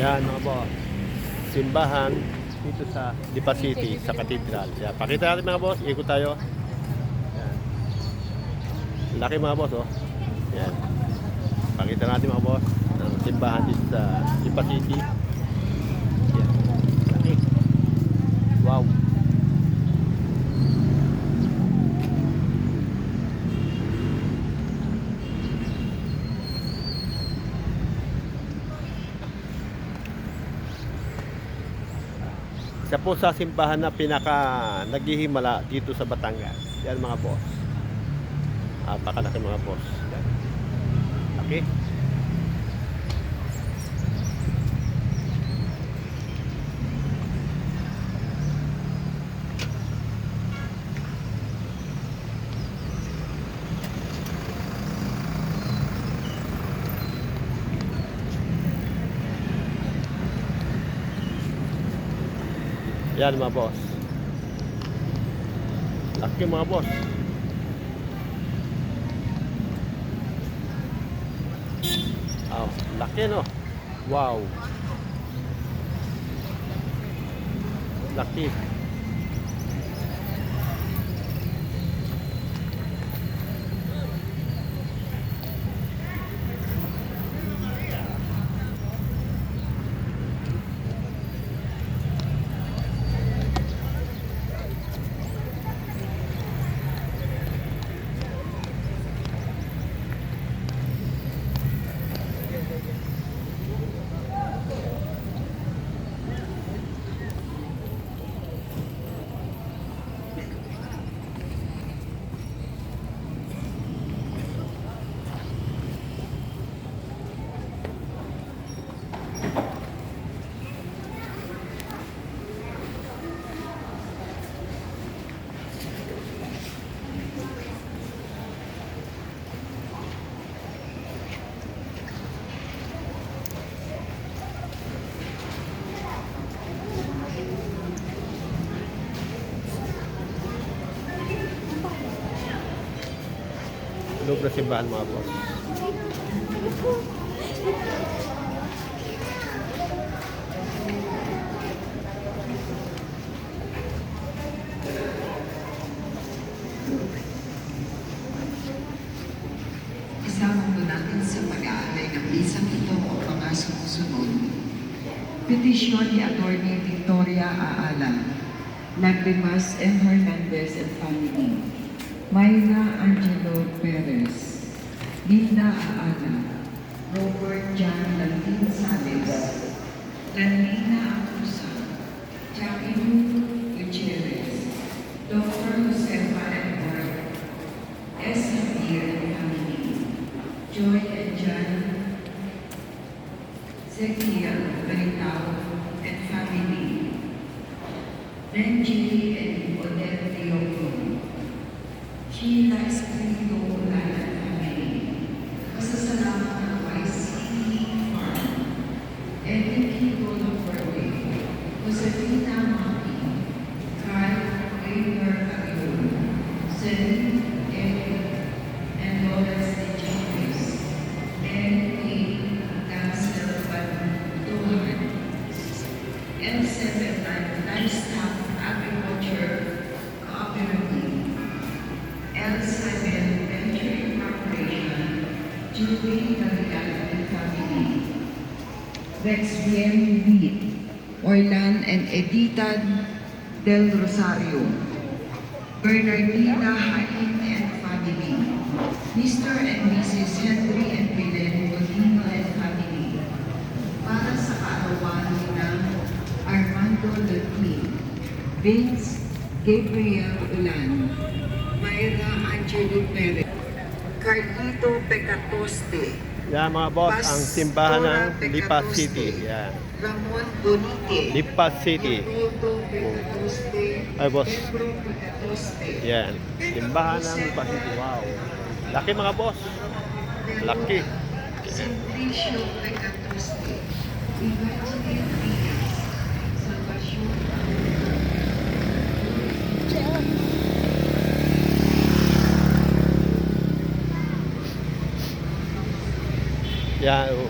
Yan mga boss. Simbahan dito sa Lipa City, sa Cathedral. Yan. Pakita natin mga boss. Ikot tayo. Yan. Laki mga boss oh. Yan. Pakita natin mga boss. Ang simbahan dito sa Lipa City. Isa po sa simbahan na pinaka naghihimala dito sa Batangas. Yan mga boss. Napakalaki mga boss. Yan. Laki. Yan mga boss. Laki mga boss. Oh, laki no. Wow. Laki. Loob na simbahan mga boss. Kasama po natin sa pag-aalay ng bisang ito o mga sumusunod. Petisyon ni Atty. Victoria Aala, Lagrimas M. Hernandez and family. Mayra Angelo Perez, Linda Aala, Robert John Lantin Sales, Lanina Acusa, Jackie Lou Gutierrez, Dr. Josefa Edward, S. Javier family. Joy and John, Zekiel Beritao and family. Benji and M7 Livestock Agriculture Cooperative. L7 Venture Corporation. Julie Marian and Family. Rex Bien Reed. Orlan and Edita Del Rosario. Bernardina Hain and family. Mr. and Mrs. Henry and Belen Godino and family. Para sa kaarawan ng Armando Latin, Vince Gabriel Ulan, Mayra Angelo Perez, Carlito Pecatoste, Yan mga boss, ang simbahan ng Lipa City. Yan. Ramon Bonite, Lipa City. Ay, boss. Yan. Simbahan ng Lipa City. Wow. Laki mga boss. Laki. Simplicio Pecatoste, ya